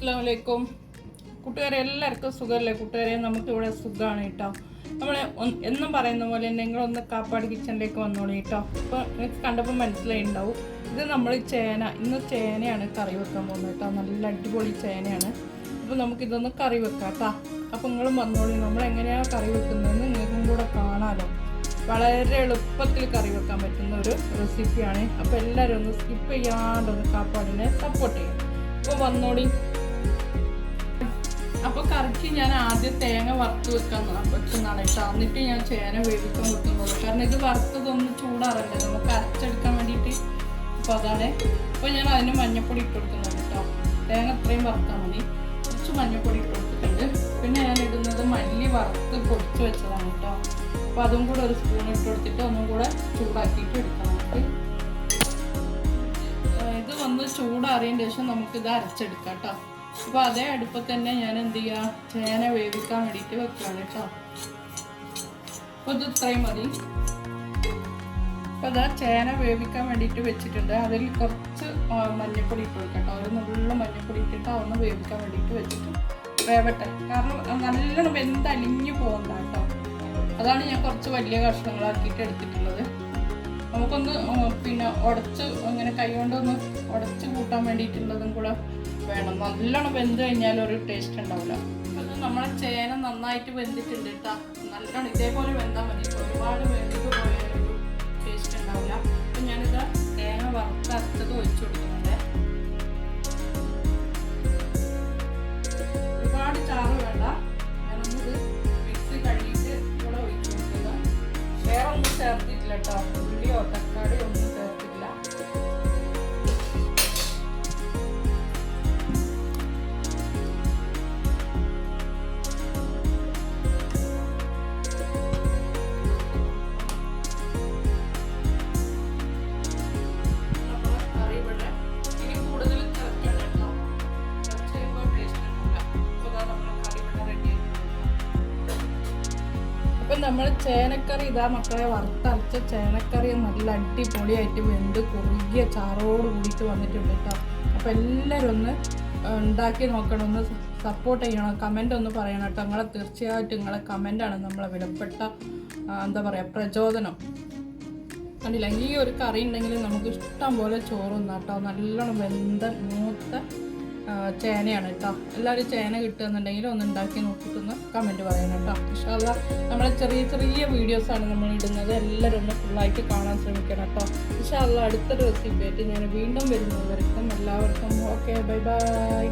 എല്ലാവർക്കും കൂട്ടുകാരെ എല്ലാവർക്കും സുഖമല്ലേ? കൂട്ടുകാരെ നമുക്കിവിടെ സുഖമാണ് കേട്ടോ. നമ്മൾ എന്നും പറയുന്ന പോലെ നിങ്ങളൊന്ന് കാപ്പാട് കിച്ചണിലേക്ക് വന്നോളൂ കേട്ടോ. അപ്പോൾ നിങ്ങൾക്ക് കണ്ടപ്പോൾ മനസ്സിലായി ഉണ്ടാവും ഇത് നമ്മൾ ചേന ഇന്ന് ചേനയാണ് കറി വെക്കാൻ പോകുന്നത് കേട്ടോ. നല്ല അടിപൊളി ചേനയാണ്. അപ്പോൾ നമുക്കിതൊന്ന് കറി വെക്കാം കേട്ടോ. അപ്പോൾ നിങ്ങളും വന്നോളൂ. നമ്മൾ എങ്ങനെയാണ് കറി വെക്കുന്നതെന്ന് നിങ്ങൾക്കും കൂടെ കാണാമല്ലോ വളരെ എളുപ്പത്തിൽ കറി വെക്കാൻ പറ്റുന്ന ഒരു റെസിപ്പിയാണ് അപ്പോൾ എല്ലാവരും ഒന്ന് സ്കിപ്പ് ചെയ്യാണ്ടൊന്ന് കാപ്പാടിനെ സപ്പോർട്ട് ചെയ്യും. അപ്പോൾ വന്നോളി. അപ്പോൾ കറിക്ക് ഞാൻ ആദ്യം തേങ്ങ വറുത്ത് വെക്കാൻ വെക്കുന്നതാണ് കേട്ടോ. എന്നിട്ട് ഞാൻ ചേന വേവിക്കാൻ വെക്കുന്നത്. കാരണം ഇത് വറുത്തതൊന്ന് ചൂടാറല്ലേ നമുക്ക് അരച്ചെടുക്കാൻ വേണ്ടിയിട്ട്. അപ്പോൾ അതാണ്. അപ്പോൾ ഞാൻ അതിന് മഞ്ഞപ്പൊടി ഇട്ട് കൊടുക്കുന്നുണ്ട് കേട്ടോ. തേങ്ങ അത്രയും വറുത്താൽ മതി. കുറച്ച് മഞ്ഞപ്പൊടി ഇട്ട് കൊടുത്തിട്ടുണ്ട്. പിന്നെ ഞാൻ ഇടുന്നത് മല്ലി വറുത്ത് പൊടിച്ച് വെച്ചതാണ് കേട്ടോ. അപ്പോൾ അതും കൂടെ ഒരു സ്പൂൺ ഇട്ട് കൊടുത്തിട്ട് ഒന്നും കൂടെ ചൂടാക്കിയിട്ട് എടുക്കണം ഇത് വന്ന് ചൂടാറിയതിന് ശേഷം നമുക്കിത് അരച്ചെടുക്കാം കേട്ടോ. അപ്പോൾ അതേ അടുപ്പത്ത് തന്നെ ഞാൻ എന്ത് ചെയ്യുക ചേന വേവിക്കാൻ വേണ്ടിയിട്ട് വെക്കുകയാണ് കേട്ടോ അപ്പോൾ ഇത് ഇത്രയും മതി. അതാ ചേന വേവിക്കാൻ വേണ്ടിയിട്ട് വെച്ചിട്ടുണ്ട്. അതിൽ കുറച്ച് മഞ്ഞപ്പൊടി ഇട്ട് കൊടുക്കാം കേട്ടോ ഒരു നുള്ള മഞ്ഞൾപ്പൊടി ഇട്ടിട്ട് അതൊന്ന് വേവിക്കാൻ വേണ്ടിയിട്ട് വെച്ചിട്ടുണ്ട് വേവട്ടെ. കാരണം നല്ലോണം വെന്ത് അലിഞ്ഞു പോകണ്ട കേട്ടോ അതാണ് ഞാൻ കുറച്ച് വലിയ കഷ്ണങ്ങളാക്കിയിട്ട് എടുത്തിട്ടുള്ളത്. നമുക്കൊന്ന് പിന്നെ ഉടച്ച് ഇങ്ങനെ കൈ കൊണ്ടൊന്ന് ഉടച്ച് കൂട്ടാൻ വേണ്ടിയിട്ടുള്ളതും കൂടെ വേണം. നല്ലോണം വെന്ത് കഴിഞ്ഞാൽ ഒരു ടേസ്റ്റ് ഉണ്ടാവില്ല നമ്മളെ ചേന നന്നായിട്ട് വെന്തിട്ടുണ്ട് കേട്ടോ നല്ലോണം ഇതേപോലെ വെന്താൽ മതി. ഒരുപാട് വെന്തിട്ട് പോയാലൊരു ടേസ്റ്റ് ഉണ്ടാവില്ല. അപ്പം ഞാനിത് തേങ്ങ വറുത്തരച്ചത് ഒഴിച്ചു കൊടുക്കുന്നുണ്ട്. ഒരുപാട് ചാറ് വേണ്ട. ഞാനൊന്നത് മിക്സി കഴുകിയിട്ട് ഇവിടെ ഒഴിച്ചു കൊടുക്കുക വേറെ ഒന്നും ചേർത്തിട്ടില്ല കേട്ടോ ഉള്ളിയോ അപ്പം നമ്മൾ ചേനക്കറി ഇതാ മക്കളെ വറുത്തരച്ച ചേനക്കറി നല്ല അടിപൊളിയായിട്ട് വെന്ത് കുറുകിയ ചാറോട് കൂടിയിട്ട് വന്നിട്ടുണ്ട് കേട്ടോ. അപ്പോൾ എല്ലാവരും ഒന്ന് ഉണ്ടാക്കി നോക്കണം ഒന്ന് സപ്പോർട്ട് ചെയ്യണം കമന്റ് ഒന്ന് പറയണം കേട്ടോ. നിങ്ങളെ തീർച്ചയായിട്ടും നിങ്ങളെ കമന്റാണ് നമ്മളെ വിലപ്പെട്ട എന്താ പറയുക പ്രചോദനം. കണ്ടില്ല? ഈ ഒരു കറി ഉണ്ടെങ്കിൽ നമുക്ക് ഇഷ്ടം പോലെ ചോറ് കേട്ടോ. നല്ലോണം വെന്ത മൂത്ത ചേനയാണ് കേട്ടോ. എല്ലാവരും ചേന കിട്ടുകയെന്നുണ്ടെങ്കിൽ ഒന്ന് ഉണ്ടാക്കി നോക്കിയിട്ടൊന്ന് കമന്റ് പറയണം കേട്ടോ. ഇഷ്ടമല്ല നമ്മളെ ചെറിയ ചെറിയ വീഡിയോസാണ് നമ്മൾ ഇടുന്നത്. എല്ലാവരും ഒന്ന് ഫുള്ളായിട്ട് കാണാൻ ശ്രമിക്കണം കേട്ടോ. ഇഷ്ടമല്ല അടുത്തൊരു റെസിപ്പി ആയിട്ട് ഞാൻ വീണ്ടും വരുന്നവർക്കും എല്ലാവർക്കും ഓക്കെ ബൈ ബൈ